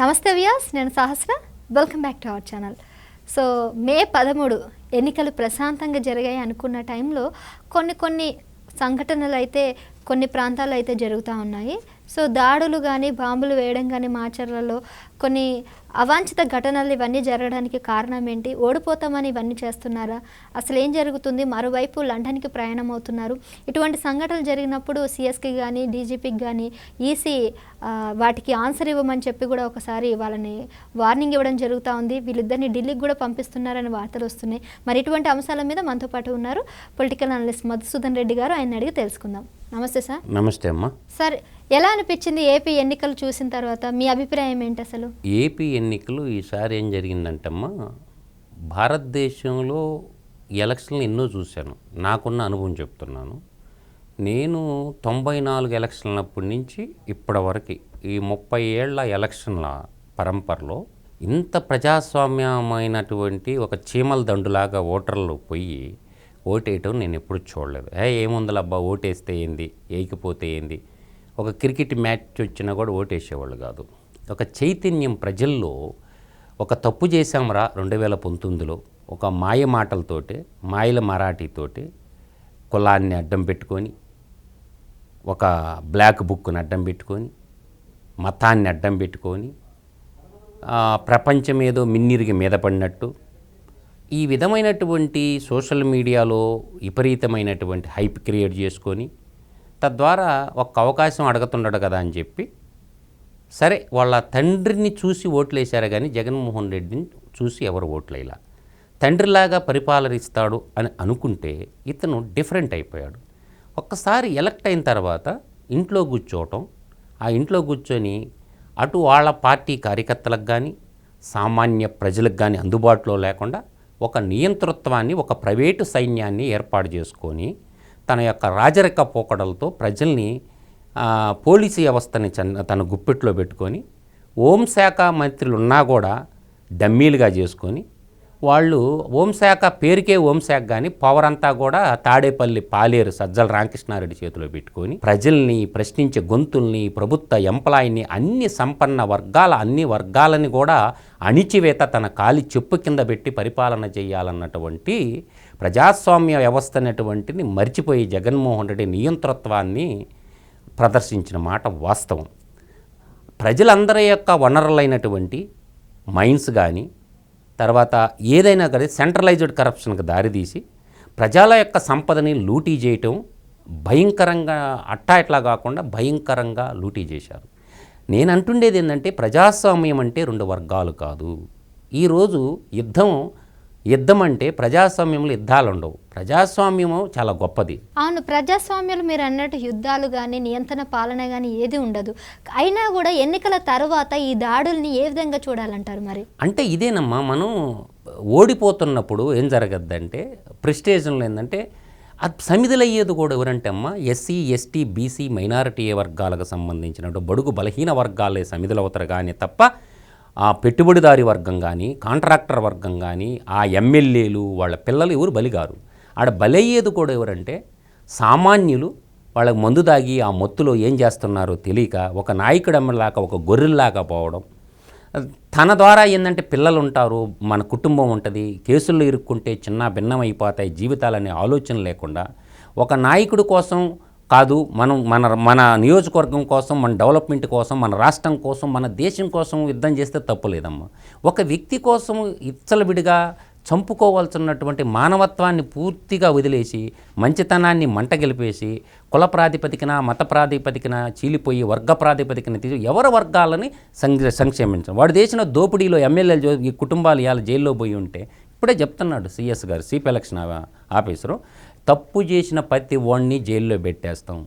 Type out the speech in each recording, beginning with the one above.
నమస్తే వ్యాస్ నేను Sahasra. Welcome back to our channel so May పదమూడు ఎన్నికలు ప్రశాంతంగా జరిగాయి అనుకున్న టైంలో కొన్ని కొన్ని సంఘటనలు అయితే కొన్ని ప్రాంతాల్లో అయితే జరుగుతూ ఉన్నాయి. సో దాడులు కానీ బాంబులు వేయడం కానీ మాచర్లలో కొన్ని అవాంఛిత ఘటనలు ఇవన్నీ జరగడానికి కారణం ఏంటి? ఓడిపోతామని ఇవన్నీ చేస్తున్నారా? అసలు ఏం జరుగుతుంది? మరోవైపు లండన్కి ప్రయాణం అవుతున్నారు. ఇటువంటి సంఘటనలు జరిగినప్పుడు సిఎస్కి కానీ డీజీపీకి కానీ ఈసీ వాటికి ఆన్సర్ ఇవ్వమని చెప్పి కూడా ఒకసారి వాళ్ళని వార్నింగ్ ఇవ్వడం జరుగుతూ ఉంది. వీళ్ళిద్దరిని ఢిల్లీకి కూడా పంపిస్తున్నారని వార్తలు వస్తున్నాయి. మరి ఇటువంటి అంశాల మీద మనతో పాటు ఉన్నారు పొలిటికల్ అనలిస్ట్ మధుసూదన్ రెడ్డి గారు. ఆయన అడిగి తెలుసుకుందాం. నమస్తే సార్. నమస్తే అమ్మా. సార్ ఎలా అనిపించింది ఏపీ ఎన్నికలు చూసిన తర్వాత? మీ అభిప్రాయం ఏంటి అసలు? ఏపీ ఎన్నికలు ఈసారి ఏం జరిగిందంటమ్మా భారతదేశంలో ఎలక్షన్లు ఎన్నో చూశాను. నాకున్న అనుభవం చెప్తున్నాను. నేను తొంభై నాలుగు ఎలక్షన్లప్పటి నుంచి ఇప్పటివరకు ఈ ముప్పై ఏళ్ళ ఎలక్షన్ల పరంపరలో ఇంత ప్రజాస్వామ్యమైనటువంటి ఒక చీమల దండులాగా ఓటర్లు పోయి ఓటేయటం నేను ఎప్పుడు చూడలేదు. ఏ ఏముందలబ్బా ఓటేస్తే ఏంది వేయకపోతే ఏంది? ఒక క్రికెట్ మ్యాచ్ వచ్చినా కూడా ఓటేసేవాళ్ళు కాదు. ఒక చైతన్యం ప్రజల్లో ఒక తప్పు చేశాంరా రెండు వేల పంతొమ్మిదిలో. ఒక మాయ మాటలతోటి మాయల మరాఠీతోటి కులాన్ని అడ్డం పెట్టుకొని ఒక బ్లాక్ బుక్ని అడ్డం పెట్టుకొని మతాన్ని అడ్డం పెట్టుకొని ప్రపంచం ఏదో మిన్నిరిగి మీద పడినట్టు. ఈ విధమైనటువంటి సోషల్ మీడియాలో విపరీతమైనటువంటి హైప్ క్రియేట్ చేసుకొని తద్వారా ఒక అవకాశం అడుగుతుండడు కదా అని చెప్పి సరే వాళ్ళ తండ్రిని చూసి ఓట్లేశారు కానీ జగన్మోహన్ రెడ్డిని చూసి ఎవరు ఓట్లేలా తండ్రిలాగా పరిపాలనిస్తాడు అని అనుకుంటే ఇతను డిఫరెంట్ అయిపోయాడు. ఒక్కసారి ఎలక్ట్ అయిన తర్వాత ఇంట్లో కూర్చోవటం ఆ ఇంట్లో కూర్చొని అటు వాళ్ళ పార్టీ కార్యకర్తలకు కానీ సామాన్య ప్రజలకు కానీ అందుబాటులో లేకుండా ఒక నియంతృత్వాన్ని ఒక ప్రైవేటు సైన్యాన్ని ఏర్పాటు చేసుకొని తన యొక్క రాజరిక పోకడలతో ప్రజల్ని పోలీసు వ్యవస్థని తన గుప్పెట్లో పెట్టుకొని హోంశాఖ మంత్రులు ఉన్నా కూడా డమ్మీలుగా చేసుకొని వాళ్ళు హోంశాఖ పేరుకే హోంశాఖ కానీ పవర్ అంతా కూడా తాడేపల్లి పాలేరు సజ్జల రామకృష్ణారెడ్డి చేతిలో పెట్టుకొని ప్రజల్ని ప్రశ్నించే గొంతుల్ని ప్రభుత్వ ఎంప్లాయీని అన్ని సంపన్న వర్గాల అన్ని వర్గాలని కూడా అణిచివేత తన కాలి చెప్పు కింద పెట్టి పరిపాలన చేయాలన్నటువంటి ప్రజాస్వామ్య వ్యవస్థ అనేటువంటిని మర్చిపోయి జగన్మోహన్ రెడ్డి నియంతృత్వాన్ని ప్రదర్శించిన మాట వాస్తవం. ప్రజలందరి యొక్క వనరులైనటువంటి మైన్స్ కానీ తర్వాత ఏదైనా కానీ సెంట్రలైజ్డ్ కరప్షన్కి దారితీసి ప్రజల యొక్క సంపదని లూటీ చేయటం భయంకరంగా అట్టా ఇట్లా కాకుండా భయంకరంగా లూటీ చేశారు. నేను అంటుండేది ఏంటంటే ప్రజాస్వామ్యం అంటే రెండు వర్గాలు కాదు. ఈరోజు యుద్ధం యుద్ధం అంటే ప్రజాస్వామ్యంలో యుద్ధాలు ఉండవు ప్రజాస్వామ్యము చాలా గొప్పది. అవును ప్రజాస్వామ్యంలో మీరు అన్నట్టు యుద్ధాలు కానీ నియంత్రణ పాలన కానీ ఏది ఉండదు. అయినా కూడా ఎన్నికల తర్వాత ఈ దాడుల్ని ఏ విధంగా చూడాలంటారు మరి? అంటే ఇదేనమ్మా మనం ఓడిపోతున్నప్పుడు ఏం జరగద్దంటే ప్రెస్టేజ్లో ఏంటంటే అది సమిధులయ్యేది కూడా ఎవరంటే అమ్మా ఎస్సీ ఎస్టీ బీసీ మైనారిటీ వర్గాలకు సంబంధించిన బడుగు బలహీన వర్గాలే సమిధులవుతారు కానీ తప్ప ఆ పెట్టుబడిదారి వర్గం కానీ కాంట్రాక్టర్ వర్గం కానీ ఆ ఎమ్మెల్యేలు వాళ్ళ పిల్లలు ఎవరు బలిగారు. ఆడ బలయ్యేది కూడా ఎవరంటే సామాన్యులు వాళ్ళకి మందు దాగి ఆ మత్తులో ఏం చేస్తున్నారో తెలియక ఒక నాయకుడమ్మలాగా ఒక గొర్రెల్లాగా పోవడం. తన ద్వారా ఏంటంటే పిల్లలు ఉంటారు మన కుటుంబం ఉంటుంది కేసుల్లో ఇరుక్కుంటే చిన్న భిన్నమైపోతాయి జీవితాలనే ఆలోచన లేకుండా ఒక నాయకుడి కోసం కాదు మనం మన మన నియోజకవర్గం కోసం మన డెవలప్మెంట్ కోసం మన రాష్ట్రం కోసం మన దేశం కోసం యుద్ధం చేస్తే తప్పులేదమ్మా ఒక వ్యక్తి కోసం ఇచ్చలవిడిగా చంపుకోవాల్సినటువంటి మానవత్వాన్ని పూర్తిగా వదిలేసి మంచితనాన్ని మంట గెలిపేసి కుల ప్రాతిపదికన మత ప్రాతిపదికన చీలిపోయి వర్గ ప్రాతిపదికన తీసి ఎవరి వర్గాలని సంక్ష సంక్షేమించడం వాడు చేసిన దోపిడీలో ఎమ్మెల్యేలు ఈ కుటుంబాలు ఇవాళ జైల్లో పోయి ఉంటే ఇప్పుడే చెప్తున్నాడు సిఎస్ గారు సిపి ఎలక్షన్ ఆఫీసరు తప్పు చేసిన ప్రతి వాడిని జైల్లో పెట్టేస్తాం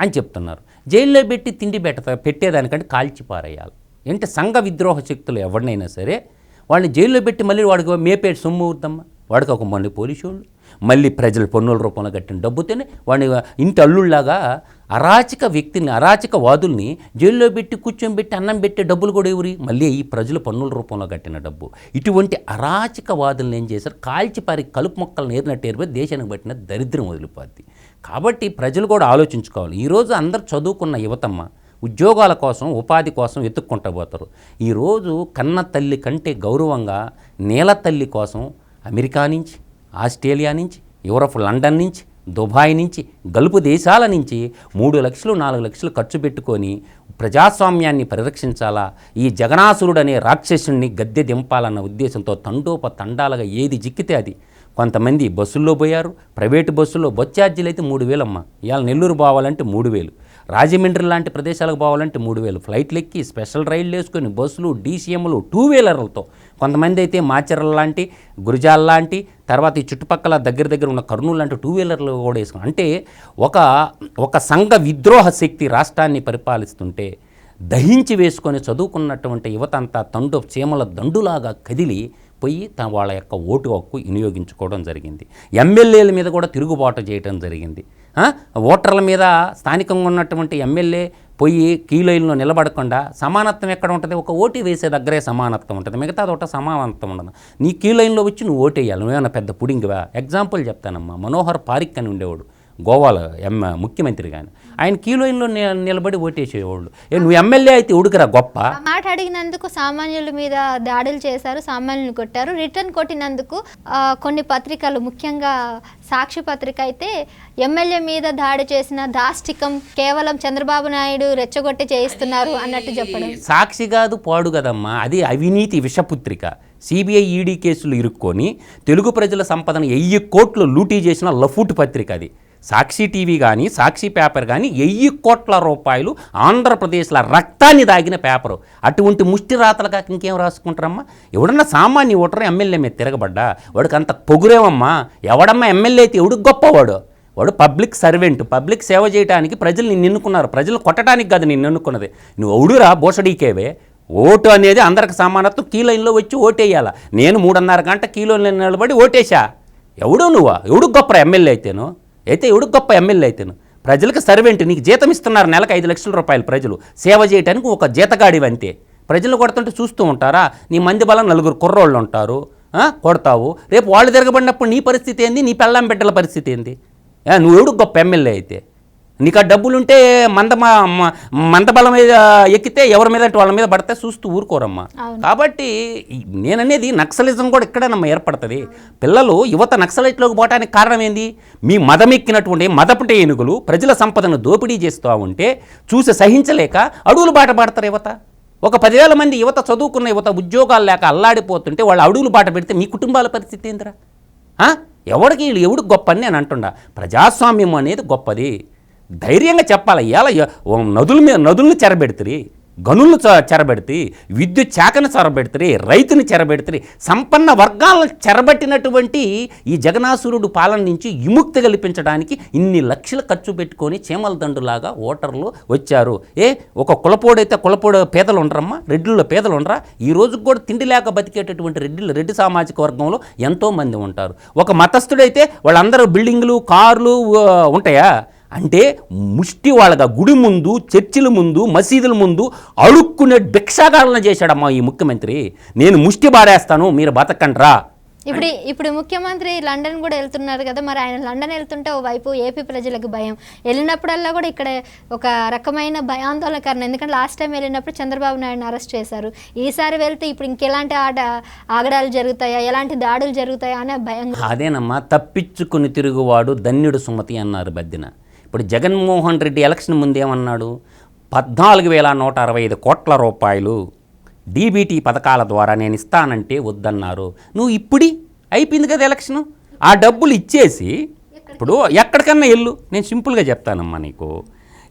అని చెప్తున్నారు. జైల్లో పెట్టి తిండి పెట్ట పెట్టేదానికంటే కాల్చి పారేయాలి. ఏంటి సంఘ విద్రోహ శక్తులు ఎవరినైనా సరే వాళ్ళని జైల్లో పెట్టి మళ్ళీ వాడికి మేపేటి సొమ్ము అవుతామ్మా వాడికి ఒక మంది పోలీసు వాళ్ళు మళ్ళీ ప్రజలు పన్నుల రూపంలో కట్టిన డబ్బుతోనే వాడిని ఇంటి అల్లుళ్ళలాగా అరాచక వ్యక్తిని అరాచక వాదుల్ని జైల్లో పెట్టి కూర్చొని పెట్టి అన్నం పెట్టే డబ్బులు కూడా ఎవరి? మళ్ళీ ఈ ప్రజలు పన్నుల రూపంలో కట్టిన డబ్బు. ఇటువంటి అరాచక వాదుల్ని ఏం చేశారు? కాల్చిపారి కలుపు మొక్కలు ఏరినట్టు ఏరిపోయి దేశానికి పట్టిన దరిద్రం వదిలిపోద్ది. కాబట్టి ప్రజలు కూడా ఆలోచించుకోవాలి. ఈరోజు అందరు చదువుకున్న యువతమ్మ ఉద్యోగాల కోసం ఉపాధి కోసం వెతుక్కుంటూ పోతారు. ఈరోజు కన్న తల్లి కంటే గౌరవంగా నేల తల్లి కోసం అమెరికా నుంచి ఆస్ట్రేలియా నుంచి యూరప్ లండన్ నుంచి దుబాయ్ నుంచి గల్పు దేశాల నుంచి మూడు లక్షలు నాలుగు లక్షలు ఖర్చు పెట్టుకొని ప్రజాస్వామ్యాన్ని పరిరక్షించాలా? ఈ జగనాసురుడు అనే రాక్షసుడిని గద్దె దింపాలన్న ఉద్దేశంతో తండోప తండాలుగా ఏది జిక్కితే అది. కొంతమంది బస్సుల్లో పోయారు ప్రైవేటు బస్సుల్లో బొచ్చార్జీలు అయితే మూడు వేలమ్మ. ఇవాళ నెల్లూరు పోవాలంటే మూడు వేలు. రాజమండ్రి లాంటి ప్రదేశాలకు పోవాలంటే మూడు వేలు. ఫ్లైట్లు ఎక్కి స్పెషల్ రైళ్ళు వేసుకొని బస్సులు డీసీఎంలు టూ వీలర్లతో కొంతమంది అయితే మాచర్ల లాంటి గురిజాల లాంటి తర్వాత ఈ చుట్టుపక్కల దగ్గర దగ్గర ఉన్న కర్నూలు లాంటి టూ వీలర్లు కూడా వేసుకుని. అంటే ఒక ఒక సంఘ విద్రోహ శక్తి రాష్ట్రాన్ని పరిపాలిస్తుంటే దహించి వేసుకొని చదువుకున్నటువంటి యువత అంతా తండు చీమల దండులాగా కదిలి పోయి తన వాళ్ళ యొక్క ఓటు హక్కు వినియోగించుకోవడం జరిగింది. ఎమ్మెల్యేల మీద కూడా తిరుగుబాటు చేయడం జరిగింది. ఓటర్ల మీద స్థానికంగా ఉన్నటువంటి ఎమ్మెల్యే పోయి కీలైల్లో నిలబడకుండా సమానత్వం ఎక్కడ ఉంటుంది? ఒక ఓటు వేసే దగ్గరే సమానత్వం ఉంటుంది. మిగతా ఒకట సమానత్వం ఉండదు. నీ కీలైన్లో వచ్చి నువ్వు ఓటేయాలి. నువ్వేమైనా పెద్ద పుడింగివా? ఎగ్జాంపుల్ చెప్తానమ్మా. మనోహర్ పారిక్ అని ఉండేవాడు. గోవాలో ఎమ్ ముఖ్యమంత్రి కానీ ఆయన క్యూలైన్లో ని- నిలబడి ఓటేసేవాళ్ళు. నువ్వు ఎమ్మెల్యే అయితే ఉడుకురా గొప్ప. మాట అడిగినందుకు సామాన్యుల మీద దాడులు చేశారు సామాన్యులు కొట్టారు. రిటర్న్ కొట్టినందుకు కొన్ని పత్రికలు ముఖ్యంగా సాక్షి పత్రిక అయితే ఎమ్మెల్యే మీద దాడి చేసిన దాష్టికం కేవలం చంద్రబాబు నాయుడు రెచ్చగొట్టి చేయిస్తున్నారు అన్నట్టు చెప్పడం. సాక్షి కాదు పాడు కదమ్మా. అది అవినీతి విషపుత్రిక. సిబిఐ ఈడీ కేసులు ఇరుక్కొని తెలుగు ప్రజల సంపదను వెయ్యి కోట్లు లూటీ చేసిన లఫూట్ పత్రిక అది. సాక్షి టీవీ కానీ సాక్షి పేపర్ కానీ వెయ్యి కోట్ల రూపాయలు ఆంధ్రప్రదేశ్లో రక్తాన్ని దాగిన పేపరు. అటువంటి ముష్టి రాతలు కాక ఇంకేం రాసుకుంటారమ్మా? ఎవడన్నా సామాన్య ఓటరు ఎమ్మెల్యే మీద తిరగబడ్డా? వాడికి అంత పొగురేమమ్మా ఎవడమ్మా ఎమ్మెల్యే అయితే ఎవడు గొప్పవాడు? వాడు పబ్లిక్ సర్వెంట్ పబ్లిక్ సేవ చేయడానికి ప్రజలు నిన్ను ఎన్నుకున్నారు. ప్రజలు కొట్టడానికి కాదు నిన్ను ఎన్నుకున్నది. నువ్వు అవుడురా బోసడీకేవే? ఓటు అనేది అందరికి సమానత్వం. కీలైన్లో వచ్చి ఓటేయాల? నేను మూడున్నర గంట కీలో నిలబడి ఓటేశా? ఎవడు నువ్వా? ఎవడు గొప్ప ఎమ్మెల్యే అయితేను? అయితే ఎవడు గొప్ప ఎమ్మెల్యే అయితేను? ప్రజలకు సర్వెంట్ నీకు జీతం ఇస్తున్నారు నెలకు ఐదు లక్షల రూపాయలు ప్రజలు. సేవ చేయడానికి ఒక జీతగాడివంతే ప్రజలు కొడుతుంటే చూస్తూ ఉంటారా? నీ మంది బలం నలుగురు కుర్రోళ్ళు ఉంటారు. కొడతావు. రేపు వాళ్ళు తిరగబడినప్పుడు నీ పరిస్థితి ఏంది? నీ పెళ్ళాం బిడ్డల పరిస్థితి ఏంది? నువ్వు ఎవడు గొప్ప ఎమ్మెల్యే అయితే? నీకు ఆ డబ్బులుంటే మంద మందబలం మీద ఎక్కితే ఎవరి మీద అంటే వాళ్ళ మీద పడితే చూస్తూ ఊరుకోరమ్మా. కాబట్టి నేననేది నక్సలిజం కూడా ఇక్కడేనమ్మా ఏర్పడుతుంది. పిల్లలు యువత నక్సలైట్లోకి పోవడానికి కారణం ఏంది మీ మదమెక్కినటువంటి మదపటి ఏనుగులు ప్రజల సంపదను దోపిడీ చేస్తూ ఉంటే చూసి సహించలేక అడుగులు బాట పడతారు యువత. ఒక పదివేల మంది యువత చదువుకున్న యువత ఉద్యోగాలు లేక అల్లాడిపోతుంటే వాళ్ళు అడుగులు బాట పెడితే మీ కుటుంబాల పరిస్థితి ఏందిరా? ఆ? ఎవడికి వీళ్ళు ఎవడికి గొప్ప అని నేను అంటుండా? ప్రజాస్వామ్యం అనేది గొప్పది. ధైర్యంగా చెప్పాలి. ఇలా నదుల మీద నదులను చెరబెడుతుంది గనులను చ చెరబెడితే విద్యుత్ శాఖను చెరబెడుతుంది రైతుని చెరబెడుతుంది సంపన్న వర్గాలను చెరబట్టినటువంటి ఈ జగనాసురుడు పాలన నుంచి విముక్తి కల్పించడానికి ఇన్ని లక్షలు ఖర్చు పెట్టుకొని చీమల దండులాగా ఓటర్లు వచ్చారు. ఏ ఒక కులపోడైతే కులపోడు పేదలు ఉండరమ్మా? రెడ్డిల్లో పేదలు ఉండరా? ఈ రోజుకు కూడా తిండి లేక బతికేటటువంటి రెడ్డిలు రెడ్డి సామాజిక వర్గంలో ఎంతోమంది ఉంటారు. ఒక మతస్థుడైతే వాళ్ళందరూ బిల్డింగ్లు కార్లు ఉంటాయా? అంటే ముష్టి వాళ్ళగా గుడి ముందు చర్చిల ముందు మసీదుల ముందు అడుక్కునే భిక్షాగాలన చేశాడమ్మా ఈ ముఖ్యమంత్రి. నేను ముష్టి బారేస్తాను మీరు బతకండ్రా. ఇప్పుడు ఇప్పుడు ముఖ్యమంత్రి లండన్ కూడా వెళ్తున్నారు కదా మరి ఆయన లండన్ వెళ్తుంటే ఓవైపు ఏపీ ప్రజలకు భయం. వెళ్ళినప్పుడల్లా కూడా ఇక్కడ ఒక రకమైన భయాందోళనకరణ. ఎందుకంటే లాస్ట్ టైం వెళ్ళినప్పుడు చంద్రబాబు నాయుడుని అరెస్ట్ చేశారు. ఈసారి వెళ్తే ఇప్పుడు ఇంకెలాంటి ఆట ఆగడాలు జరుగుతాయా ఎలాంటి దాడులు జరుగుతాయా అనే భయం అదేనమ్మా తప్పించుకుని తిరుగువాడు ధన్యుడు సుమతి అన్నారు బద్దిన. ఇప్పుడు జగన్మోహన్ రెడ్డి ఎలక్షన్ ముందేమన్నాడు? పద్నాలుగు వేల నూట అరవై ఐదు కోట్ల రూపాయలు డీబీటీ పథకాల ద్వారా నేను ఇస్తానంటే వద్దన్నారు. నువ్వు ఇప్పుడి అయిపోయింది కదా ఎలక్షను? ఆ డబ్బులు ఇచ్చేసి ఇప్పుడు ఎక్కడికన్నా వెళ్ళు. నేను సింపుల్గా చెప్తానమ్మా నీకు.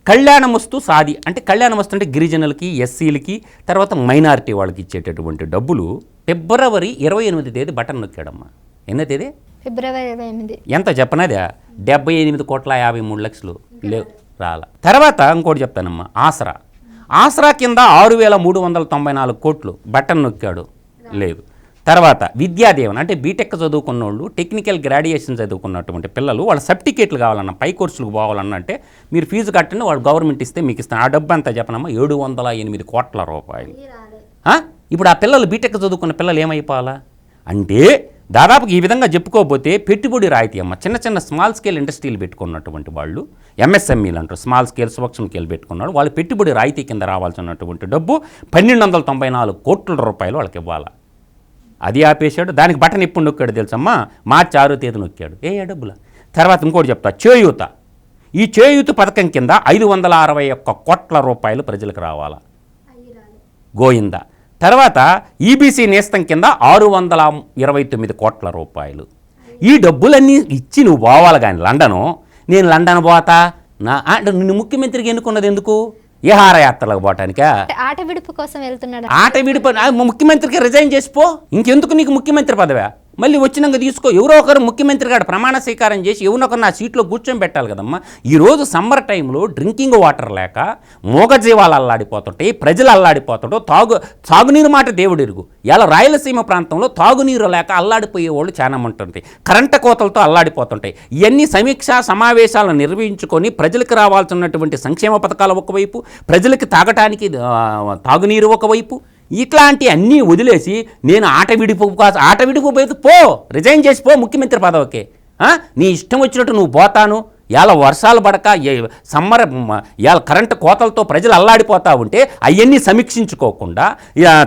కళ్యాణం సాది అంటే కళ్యాణం వస్తు అంటే గిరిజనులకి ఎస్సీలకి తర్వాత మైనారిటీ వాళ్ళకి ఇచ్చేటటువంటి డబ్బులు ఫిబ్రవరి ఇరవై ఎనిమిది తేదీ బటన్ నొక్కాడమ్మా. ఎన్నో తేదీ? ఫిబ్రవరి ఇరవై ఎనిమిది. ఎంత చెప్పనదా? డెబ్బై ఎనిమిది కోట్ల యాభై మూడు లక్షలు లేవు రాల. తర్వాత ఇంకోటి చెప్తానమ్మా ఆసరా. ఆసరా కింద ఆరు వేల మూడు వందల తొంభై నాలుగు కోట్లు బటన్ నొక్కాడు. లేదు. తర్వాత విద్యాదేవన్ అంటే బీటెక్ చదువుకున్న వాళ్ళు టెక్నికల్ గ్రాడ్యుయేషన్ చదువుకున్నటువంటి పిల్లలు వాళ్ళ సర్టిఫికేట్లు కావాలన్న పై కోర్సులకు పోవాలన్న అంటే మీరు ఫీజు కట్టండి వాళ్ళు గవర్నమెంట్ ఇస్తే మీకు ఇస్తాను. ఆ డబ్బు అంతా చెప్పనమ్మా ఏడు వందల ఎనిమిది కోట్ల రూపాయలు? ఇప్పుడు ఆ పిల్లలు బీటెక్ చదువుకున్న పిల్లలు ఏమైపోవాలా? అంటే దాదాపు ఈ విధంగా చెప్పుకోకపోతే పెట్టుబడి రాయితీ అమ్మ. చిన్న చిన్న స్మాల్ స్కేల్ ఇండస్ట్రీలు పెట్టుకున్నటువంటి వాళ్ళు ఎంఎస్ఎంఈలు అంటారు స్మాల్ స్కేల్ సూక్ష్మ స్కేల్ పెట్టుకున్నాడు వాళ్ళు పెట్టుబడి రాయితీ కింద రావాల్సినటువంటి డబ్బు పన్నెండు వందల తొంభై నాలుగు కోట్ల రూపాయలు వాళ్ళకి ఇవ్వాలి? అది ఆపేశాడు దానికి బటన్ ఎప్పుడు నొక్కాడు తెలుసమ్మా? మార్చి ఆరో తేదీ నొక్కాడు. ఏ ఏ డబ్బుల? తర్వాత ఇంకోటి చెప్తా చేయూత. ఈ చేయూత పథకం కింద ఐదు వందల అరవై ఒక్క కోట్ల రూపాయలు ప్రజలకు రావాలా? గోయింద? తర్వాత ఈబీసీ నేస్తం కింద ఆరు వందల ఇరవై తొమ్మిది కోట్ల రూపాయలు. ఈ డబ్బులన్నీ ఇచ్చి నువ్వు పోవాలి కానీ లండను. నేను లండన్ పోతా? నా అంటే నిన్ను ముఖ్యమంత్రికి ఎన్నుకున్నది ఎందుకు? విహారయాత్రలకు పోవటానికా? ఆట విడుపు కోసం వెళ్తున్నాడు. ఆట విడిపో ముఖ్యమంత్రికి రిజైన్ చేసిపో ఇంకెందుకు నీకు ముఖ్యమంత్రి పదవా? మళ్ళీ వచ్చినాక తీసుకో. ఎవరో ఒకరు ముఖ్యమంత్రి గారు ప్రమాణ స్వీకారం చేసి ఎవరో నా సీట్లో కూర్చొని పెట్టాలి కదమ్మా. ఈరోజు సమ్మర్ టైంలో డ్రింకింగ్ వాటర్ లేక మూగజీవాలు అల్లాడిపోతుంటాయి ప్రజలు అల్లాడిపోతుంటో తాగు తాగునీరు మాట దేవుడిరుగు ఇలా రాయలసీమ ప్రాంతంలో తాగునీరు లేక అల్లాడిపోయే వాళ్ళు చాలా ఉంటుంది కరెంటు కోతలతో అల్లాడిపోతుంటాయి. ఇవన్నీ సమీక్షా సమావేశాలను నిర్వహించుకొని ప్రజలకు రావాల్సినటువంటి సంక్షేమ పథకాలు ఒకవైపు ప్రజలకు తాగటానికి తాగునీరు ఒకవైపు ఇట్లాంటి అన్నీ వదిలేసి నేను ఆట విడిపో ఆట విడిపోతే పో రిజైన్ చేసి పో ముఖ్యమంత్రి పదవికి. నీ ఇష్టం వచ్చినట్టు నువ్వు పోతాను. ఇవాళ వర్షాలు పడక సమ్మర్ ఇవాళ కరెంటు కోతలతో ప్రజలు అల్లాడిపోతా ఉంటే అవన్నీ సమీక్షించుకోకుండా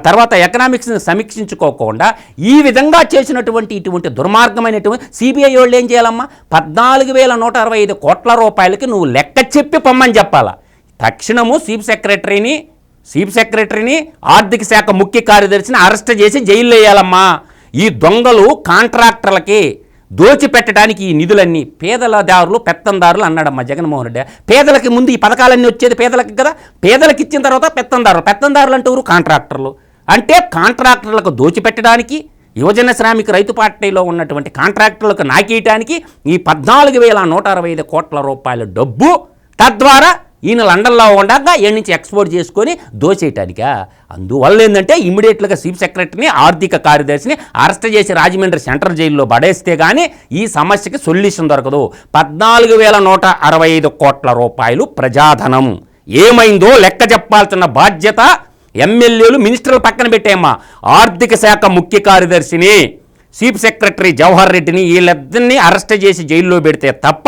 తర్వాత ఎకనామిక్స్ సమీక్షించుకోకుండా ఈ విధంగా చేసినటువంటి ఇటువంటి దుర్మార్గమైనటువంటి సిబిఐ వాళ్ళు ఏం చేయాలమ్మా? పద్నాలుగు వేల నూట అరవై ఐదు కోట్ల రూపాయలకి నువ్వు లెక్క చెప్పి పొమ్మని చెప్పాలా. తక్షణము చీఫ్ సెక్రటరీని చీఫ్ సెక్రటరీని ఆర్థిక శాఖ ముఖ్య కార్యదర్శిని అరెస్ట్ చేసి జైల్లో వేయాలమ్మా. ఈ దొంగలు కాంట్రాక్టర్లకి దోచిపెట్టడానికి ఈ నిధులన్నీ పేదలదారులు పెత్తందారులు అన్నాడమ్మా జగన్మోహన్ రెడ్డి. పేదలకి ముందు ఈ పథకాలన్నీ వచ్చేది పేదలకి కదా? పేదలకి ఇచ్చిన తర్వాత పెత్తందారులు. పెత్తందారులు అంటే ఎవరు కాంట్రాక్టర్లు. అంటే కాంట్రాక్టర్లకు దోచిపెట్టడానికి యువజన శ్రామిక రైతు పార్టీలో ఉన్నటువంటి కాంట్రాక్టర్లకు నాకేయటానికి ఈ పద్నాలుగు వేల నూట అరవై ఐదు కోట్ల రూపాయల డబ్బు తద్వారా ఈయన లండన్లో ఉండగా ఏడు నుంచి ఎక్స్పోర్ట్ చేసుకొని దోచేయటానికా? అందువల్ల ఏంటంటే ఇమీడియట్గా చీఫ్ సెక్రటరీని ఆర్థిక కార్యదర్శిని అరెస్ట్ చేసి రాజమండ్రి సెంట్రల్ జైల్లో పడేస్తే కానీ ఈ సమస్యకి సొల్యూషన్ దొరకదు. పద్నాలుగు వేల నూట అరవై ఐదు కోట్ల రూపాయలు ప్రజాధనం. ఏమైందో లెక్క చెప్పాల్సిన బాధ్యత ఎమ్మెల్యేలు మినిస్టర్లు పక్కన పెట్టేమ్మా ఆర్థిక శాఖ ముఖ్య కార్యదర్శిని చీఫ్ సెక్రటరీ జవహర్ రెడ్డిని వీళ్ళిద్దరిని అరెస్ట్ చేసి జైల్లో పెడితే తప్ప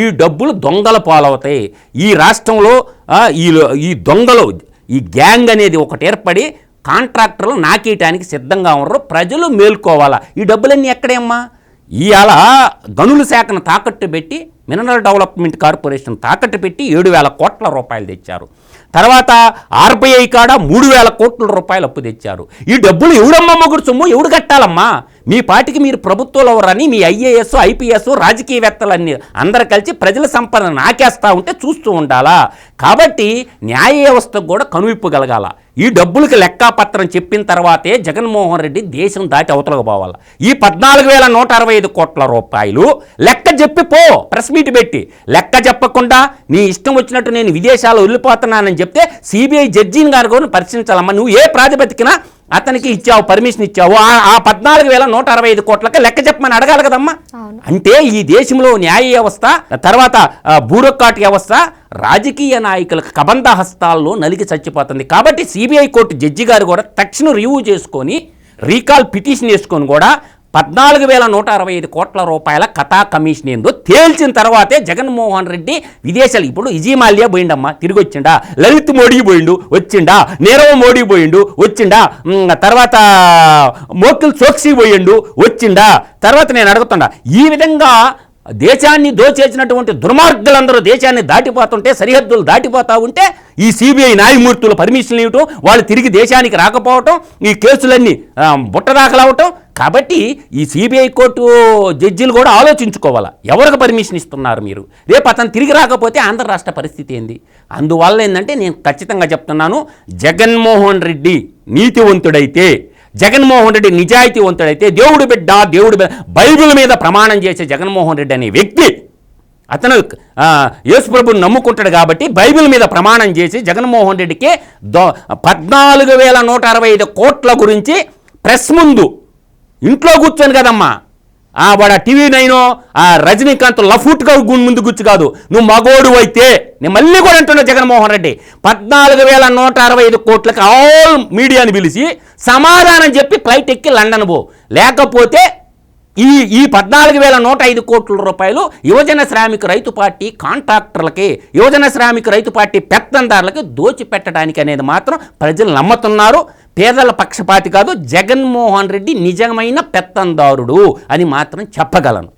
ఈ డబ్బులు దొంగల పాలవుతాయి. ఈ రాష్ట్రంలో ఈ ఈ దొంగలు ఈ గ్యాంగ్ అనేది ఒకటి ఏర్పడి కాంట్రాక్టర్లు నాకేయటానికి సిద్ధంగా ఉన్నారు ప్రజలు మేల్కోవాలా. ఈ డబ్బులన్నీ ఎక్కడేమ్మా? ఇవాళ గనుల శాఖను తాకట్టు పెట్టి మినరల్ డెవలప్మెంట్ కార్పొరేషన్ తాకట్టు పెట్టి ఏడు వేల కోట్ల రూపాయలు తెచ్చారు. తర్వాత ఆర్బీఐ కాడ మూడు వేల కోట్ల రూపాయలు అప్పు తెచ్చారు. ఈ డబ్బులు ఎవడమ్మ మొగుడు సొమ్ము? ఎవడు కట్టాలమ్మా? మీ పాటికి మీరు ప్రభుత్వంలో ఎవరని మీ ఐఏఎస్ ఐపీఎస్ రాజకీయవేత్తలన్నీ అందరు కలిసి ప్రజల సంపద నాకేస్తూ ఉంటే చూస్తూ ఉండాలా? కాబట్టి న్యాయ వ్యవస్థకు కూడా కనువిప్పగలగాల ఈ డబ్బులకి లెక్కాపత్రం చెప్పిన తర్వాతే జగన్మోహన్ రెడ్డి దేశం దాటి అవతలకు పోవాలి. ఈ పద్నాలుగు వేల నూట అరవై ఐదు కోట్ల రూపాయలు లెక్క చెప్పి పో ప్రెస్ మీట్ పెట్టి. లెక్క చెప్పకుండా నీ ఇష్టం వచ్చినట్టు నేను విదేశాలు వెళ్ళిపోతున్నానని చెప్తే సిబిఐ జడ్జిని గారు కూడా పరిశీలించాలమ్మా. నువ్వు ఏ ప్రాతిపదికన అతనికి ఇచ్చావు పర్మిషన్ ఇచ్చావు. ఆ- పద్నాలుగు వేల నూట అరవై ఐదు కోట్లకి లెక్క చెప్పమని అడగాలి కదమ్మా. అంటే ఈ దేశంలో న్యాయ వ్యవస్థ తర్వాత బ్యూరోక్రాట్ వ్యవస్థ రాజకీయ నాయకులకు కబంధ హస్తాల్లో నలిగి చచ్చిపోతుంది. కాబట్టి సిబిఐ కోర్టు జడ్జి గారు కూడా తక్షణం రివ్యూ చేసుకొని రీకాల్ పిటిషన్ వేసుకొని కూడా పద్నాలుగు వేల నూట అరవై ఐదు కోట్ల రూపాయల కథా కమిషన్ ఏందో తేల్చిన తర్వాతే జగన్మోహన్ రెడ్డి విదేశాలు ఇప్పుడు ఇజీమాల్యా మాల్యా పోయిండమ్మా తిరిగి వచ్చిండా లలిత్ మోడీ పోయిండు వచ్చిండా నీరవ్ మోడీ పోయిండు వచ్చిండా తర్వాత మోకిల్ చోక్సీ పోయిండు వచ్చిండా తర్వాత నేను అడుగుతుండా ఈ విధంగా దేశాన్ని దోచేసినటువంటి దుర్మార్గులందరూ దేశాన్ని దాటిపోతుంటే సరిహద్దులు దాటిపోతూ ఉంటే ఈ సిబిఐ న్యాయమూర్తులు పర్మిషన్లు ఇవ్వటం వాళ్ళు తిరిగి దేశానికి రాకపోవటం ఈ కేసులన్నీ ఆ, బుట్టదాఖలవటం కాబట్టి ఈ సిబిఐ కోర్టు జడ్జీలు కూడా ఆలోచించుకోవాలి? ఎవరికి పర్మిషన్ ఇస్తున్నారు మీరు? రేపు అతను తిరిగి రాకపోతే ఆంధ్ర రాష్ట్ర పరిస్థితి ఏంది? అందువల్ల ఏంటంటే నేను ఖచ్చితంగా చెప్తున్నాను జగన్మోహన్ రెడ్డి నీతివంతుడైతే జగన్మోహన్ రెడ్డి నిజాయితీవంతుడైతే దేవుడు బిడ్డ దేవుడు బైబిల్ మీద ప్రమాణం చేసే జగన్మోహన్ రెడ్డి అనే వ్యక్తి అతను యేసుప్రభుని నమ్ముకుంటాడు కాబట్టి బైబిల్ మీద ప్రమాణం చేసి జగన్మోహన్ రెడ్డికి దో పద్నాలుగు వేల నూట అరవై ఐదు కోట్ల గురించి ప్రెస్ ముందు ఇంట్లో కూర్చొని కదమ్మా. ఆ వాడు టీవీ నైనో ఆ రజనీకాంత్ లఫూట్గా ముందు గుచ్చు కాదు. నువ్వు మగోడు అయితే నేను మళ్ళీ కూడా అంటున్నా జగన్మోహన్ రెడ్డి పద్నాలుగు వేల నూట అరవై ఐదు కోట్లకి ఆల్ మీడియాని పిలిచి సమాధానం చెప్పి ఫ్లైట్ ఎక్కి లండన్ పో. లేకపోతే ఈ ఈ పద్నాలుగు వేల నూట ఐదు కోట్ల రూపాయలు యువజన శ్రామిక రైతు పార్టీ కాంట్రాక్టర్లకి యువజన శ్రామిక రైతు పార్టీ పెత్తందారులకి దోచిపెట్టడానికి అనేది మాత్రం ప్రజలు నమ్ముతున్నారు. పేదల పక్షపాతి కాదు జగన్మోహన్ రెడ్డి నిజమైన పెత్తందారుడు అని మాత్రం చెప్పగలను.